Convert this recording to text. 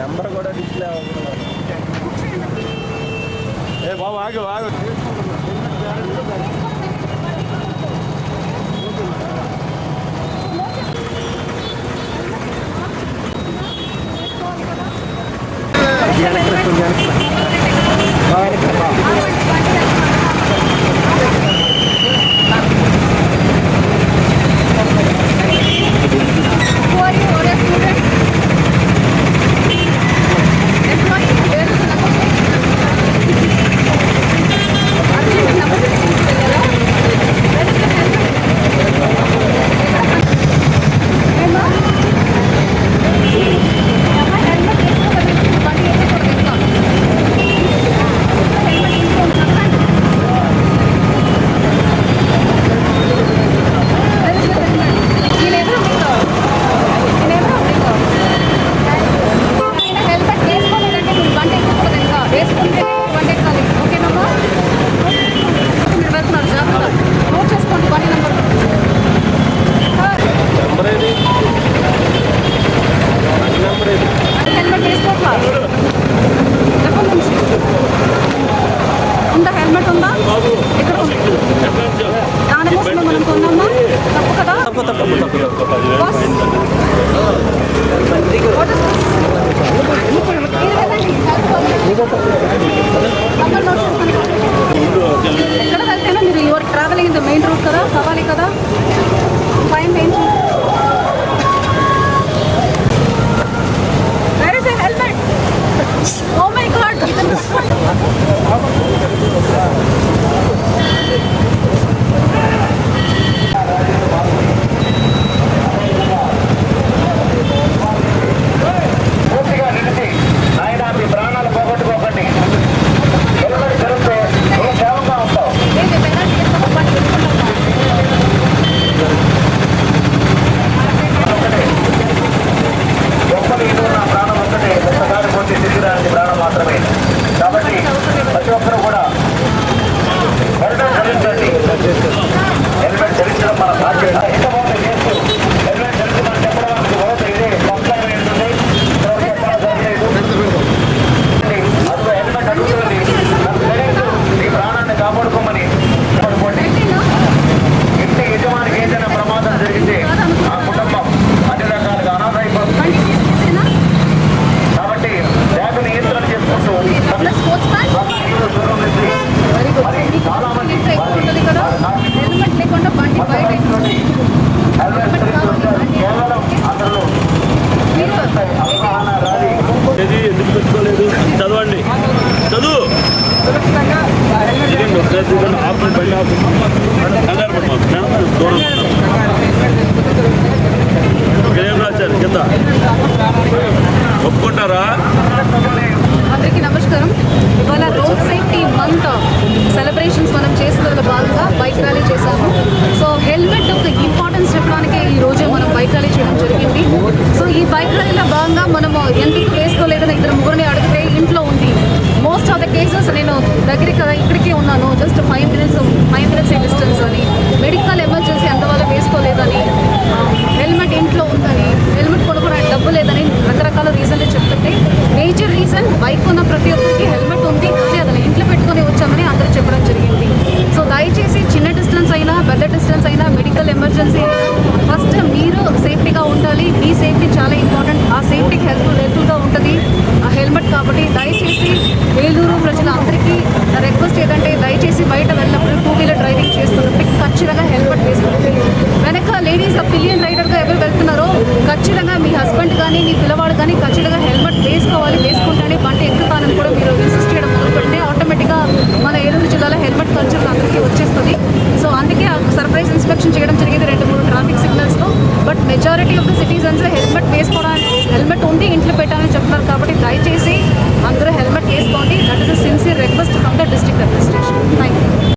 Number కూడా display అవుతుంది ఏ బాబు ఆగు ఆగు Yeah, I could. చేసినందులో భాగంగా బైక్ ర్యాలీ చేశాము. సో హెల్మెట్ ఒక ఇంపార్టెన్స్ చెప్పడానికి ఈ రోజు మనం బైక్ ర్యాలీ చేయడం జరిగింది. సో ఈ బైక్ ర్యాలీలో భాగంగా మనము ఎందుకు వేసుకోలేదని ఇద్దరు ముగ్గురిని అడిగితే ఇంట్లో ఉంది మోస్ట్ ఆఫ్ ద కేసెస్ నేను దగ్గరికి ఇక్కడికే ఉన్నాను. Just five minutes five minutes distance near distance అయినా మెడికల్ ఎమర్జెన్సీ అయినా ఫస్ట్ మీరు సేఫ్టీగా ఉండాలి. మీ సేఫ్టీ చాలా ఇంపార్టెంట్ ఆ సేఫ్టీకి హెల్ప్ హెల్ప్ఫుల్గా ఉంటుంది. ఆ హెల్మెట్ కాబట్టి majority of the citizens helmet వేసుకోవడానికి హెల్మెట్ ఉంది ఇంట్లో పెట్టాలని చెప్తున్నారు కాబట్టి దయచేసి అందరూ హెల్మెట్ వేసుకోండి.